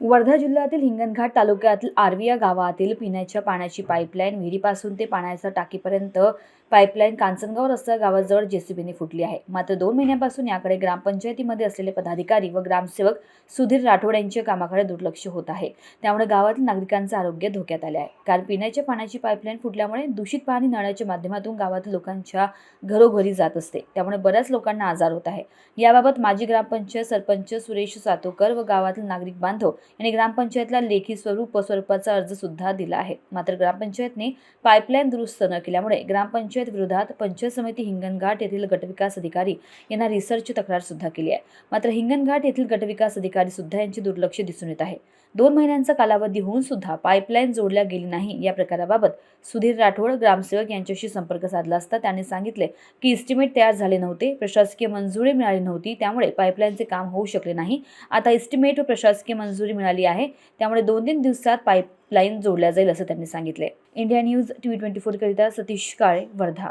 वर्धा जिल्ह्यातील हिंगणघाट तालुक्यातील आर्विया गावातील पिण्याच्या पाण्याची पाईपलाईन विहिरीपासून ते पाण्याच्या टाकीपर्यंत पाईपलाईन कांचनगाव रस्ता गावाजवळ जेसीबीने फुटली आहे. मात्र दोन महिन्यापासून याकडे ग्रामपंचायतीमध्ये असलेले पदाधिकारी व ग्रामसेवक सुधीर राठोड यांच्या कामाकडे दुर्लक्ष होत आहे. त्यामुळे गावातील नागरिकांचं आरोग्य धोक्यात आले आहे. कारण पिण्याच्या पाण्याची पाईपलाईन फुटल्यामुळे दूषित पाणी नळाच्या माध्यमातून गावातील लोकांच्या घरोघरी जात असते. त्यामुळे बऱ्याच लोकांना आजार होत आहे. याबाबत माजी ग्रामपंचायत सरपंच सुरेश सातोकर व गावातील नागरिक बांधव यांनी ग्रामपंचायतला लेखी स्वरूप स्वरूपाचा अर्ज सुद्धा दिला आहे. मात्र ग्रामपंचायतने पाईपलाईन दुरुस्त न केल्यामुळे ग्रामपंचायत विरोधात पंचायत समिती हिंगणघाट येथील गटविकास अधिकारी यांना रिसर्चची तक्रार सुद्धा केली आहे. मात्र हिंगणघाट येथील गटविकास अधिकारी सुद्धा यांचे दुर्लक्ष दिसून येत आहे. दोन महिन्यांचा कालावधी होऊन सुद्धा पाईपलाईन जोडल्या गेली नाही या प्रकाराबाबत सुधीर राठोड ग्रामसेवक यांच्याशी संपर्क साधला असता त्यांनी सांगितले की इस्टिमेट तयार झाले नव्हते प्रशासकीय मंजुरी मिळाली नव्हती त्यामुळे पाईपलाईनचे काम होऊ शकले नाही. आता इस्टिमेट व प्रशासकीय मंजुरी मिळाली आहे. त्यामुळे दोन तीन दिवसात पाईपलाईन जोडल्या जाईल असं त्यांनी सांगितले. India news T V twenty फोरकरिता Satish Kale Wardha.